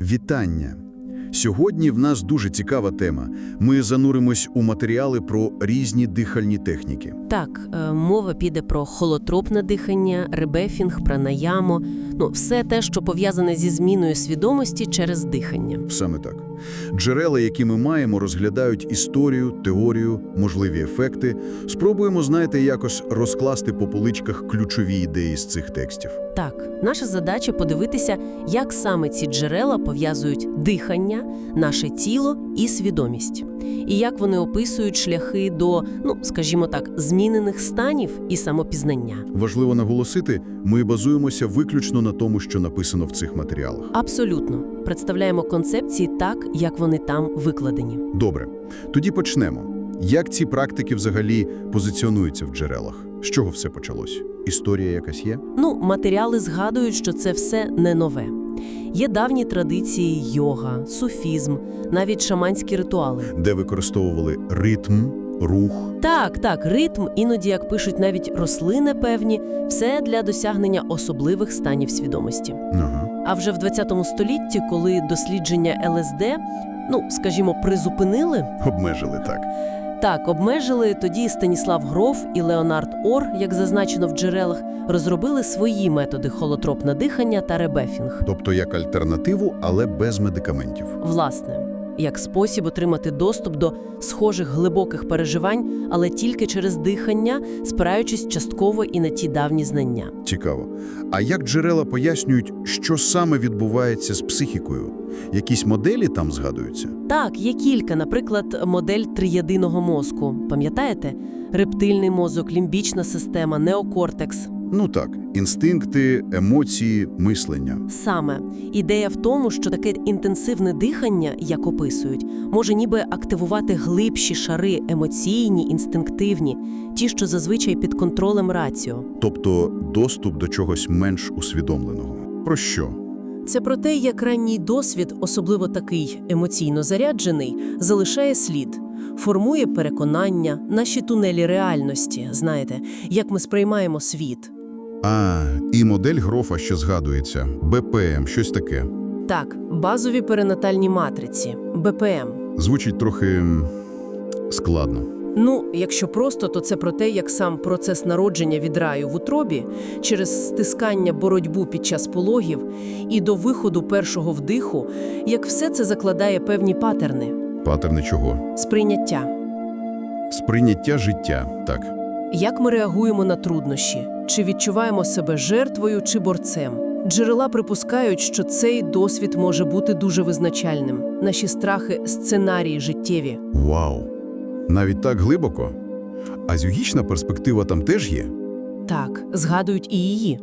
Вітання! Сьогодні в нас дуже цікава тема. Ми зануримось у матеріали про різні дихальні техніки. Так, е, мова піде про холотропне дихання, ребефінг, пранаяму, ну все те, що пов'язане зі зміною свідомості через дихання. Саме так. Джерела, які ми маємо, розглядають історію, теорію, можливі ефекти. Спробуємо, знаєте, якось розкласти по поличках ключові ідеї з цих текстів. Так, наша задача подивитися, як саме ці джерела пов'язують дихання, наше тіло і свідомість, і як вони описують шляхи до, ну скажімо так, змінених станів і самопізнання. Важливо наголосити, ми базуємося виключно на тому, що написано в цих матеріалах. Абсолютно представляємо концепції так, як вони там викладені. Добре, тоді почнемо. Як ці практики взагалі позиціонуються в джерелах? З чого все почалось? Історія якась є? Ну, матеріали згадують, що це все не нове. Є давні традиції йога, суфізм, навіть шаманські ритуали. Де використовували ритм, рух. Так, так, ритм, іноді, як пишуть навіть рослини певні, все для досягнення особливих станів свідомості. Ага. А вже в 20 столітті, коли дослідження ЛСД, ну скажімо, призупинили, Обмежили так. Так обмежили, тоді Станіслав Гров і Леонард Ор, як зазначено в джерелах, розробили свої методи холотропне дихання та ребефінг. Тобто як альтернативу, але без медикаментів. Власне, як спосіб отримати доступ до схожих глибоких переживань, але тільки через дихання, спираючись частково і на ті давні знання. Цікаво. А як джерела пояснюють, що саме відбувається з психікою? Якісь моделі там згадуються? Так, є кілька, наприклад, модель триєдиного мозку. Пам'ятаєте? Рептильний мозок, лімбічна система, неокортекс. Ну так, інстинкти, емоції, мислення. Саме ідея в тому, що таке інтенсивне дихання, як описують, може ніби активувати глибші шари емоційні, інстинктивні, ті, що зазвичай під контролем раціо. Тобто доступ до чогось менш усвідомленого. Про що? Це про те, як ранній досвід, особливо такий емоційно заряджений, залишає слід, формує переконання, наші тунелі реальності, знаєте, як ми сприймаємо світ. А, і модель Грофа ще згадується. БПМ, щось таке. Так, базові перинатальні матриці, БПМ. Звучить трохи складно. Ну, якщо просто, то це про те, як сам процес народження від раю в утробі через стискання боротьбу під час пологів і до виходу першого вдиху, як все це закладає певні патерни, Патерни чого? сприйняття. Сприйняття життя, так. Як ми реагуємо на труднощі? Чи відчуваємо себе жертвою чи борцем? Джерела припускають, що цей досвід може бути дуже визначальним. Наші страхи сценарії життєві. Вау! Навіть так глибоко? А зюгічна перспектива там теж є? Так, згадують і її.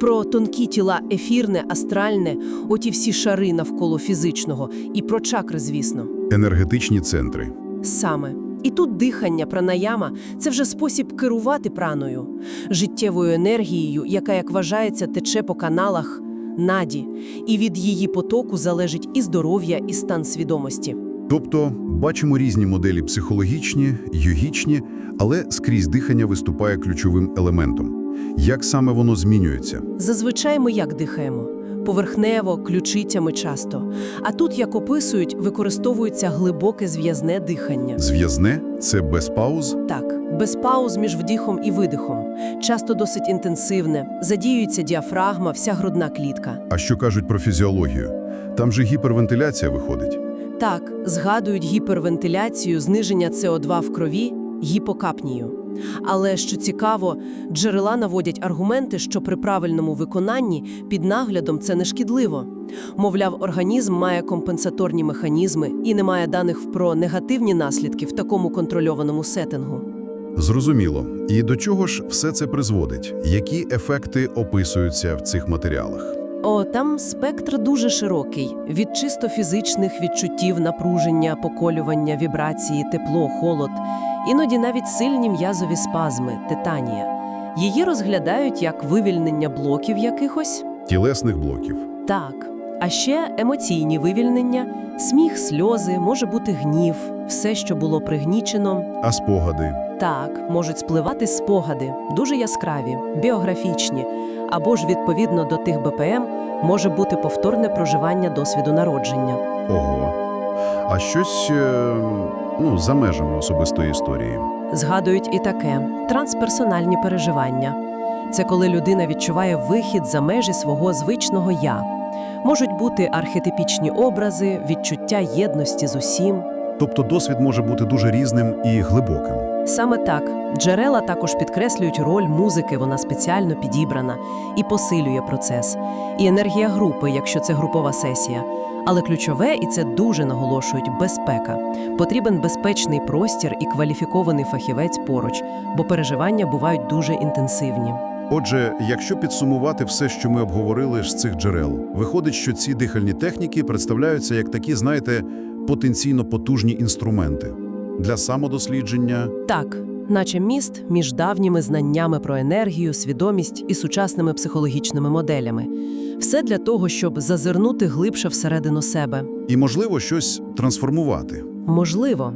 Про тонкі тіла ефірне, астральне, оті всі шари навколо фізичного, і про чакри, звісно. Енергетичні центри. Саме. І тут дихання, пранаяма – це вже спосіб керувати праною, життєвою енергією, яка, як вважається, тече по каналах наді, і від її потоку залежить і здоров'я, і стан свідомості. Тобто бачимо різні моделі психологічні, йогічні, але скрізь дихання виступає ключовим елементом. Як саме воно змінюється? Зазвичай ми як дихаємо? Поверхнево, ключицями часто. А тут, як описують, використовується глибоке зв'язне дихання. Зв'язне це без пауз? Так, без пауз між вдихом і видихом. Часто досить інтенсивне, задіюється діафрагма, вся грудна клітка. А що кажуть про фізіологію? Там же гіпервентиляція виходить. Так, згадують гіпервентиляцію, зниження СО2 в крові, гіпокапнію. Але що цікаво, джерела наводять аргументи, що при правильному виконанні під наглядом це не шкідливо. Мовляв, організм має компенсаторні механізми і не має даних про негативні наслідки в такому контрольованому сеттингу. Зрозуміло. І до чого ж все це призводить? Які ефекти описуються в цих матеріалах? О, там спектр дуже широкий: від чисто фізичних відчуттів напруження, поколювання, вібрації, тепло, холод, іноді навіть сильні м'язові спазми, титанія. Її розглядають як вивільнення блоків якихось. Тілесних блоків. Так. А ще емоційні вивільнення, сміх, сльози, може бути гнів, все, що було пригнічено. А спогади? Так, можуть спливати спогади, дуже яскраві, біографічні, або ж відповідно до тих БПМ може бути повторне проживання досвіду народження. Ого. А щось е, ну, за межами особистої історії. Згадують і таке трансперсональні переживання. Це коли людина відчуває вихід за межі свого звичного я. Можуть бути архетипічні образи, відчуття єдності з усім. Тобто досвід може бути дуже різним і глибоким. Саме так джерела також підкреслюють роль музики, вона спеціально підібрана і посилює процес. І енергія групи, якщо це групова сесія. Але ключове, і це дуже наголошують, безпека. Потрібен безпечний простір і кваліфікований фахівець поруч, бо переживання бувають дуже інтенсивні. Отже, якщо підсумувати все, що ми обговорили з цих джерел, виходить, що ці дихальні техніки представляються як такі, знаєте, потенційно потужні інструменти для самодослідження, Так, наче міст між давніми знаннями про енергію, свідомість і сучасними психологічними моделями. Все для того, щоб зазирнути глибше всередину себе. і, можливо, щось трансформувати. Можливо.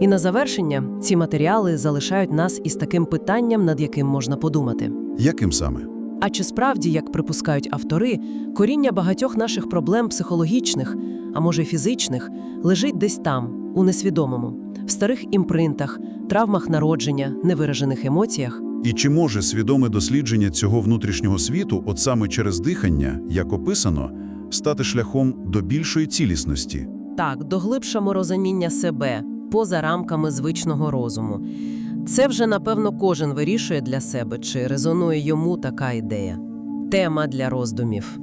І на завершення ці матеріали залишають нас із таким питанням, над яким можна подумати. Яким саме? А чи справді, як припускають автори, коріння багатьох наших проблем психологічних, а може фізичних, лежить десь там, у несвідомому, в старих імпринтах, травмах народження, невиражених емоціях? І чи може свідоме дослідження цього внутрішнього світу, от саме через дихання, як описано, стати шляхом до більшої цілісності? Так, до глибшого розуміння себе, поза рамками звичного розуму. Це вже, напевно, кожен вирішує для себе, чи резонує йому така ідея. Тема для роздумів.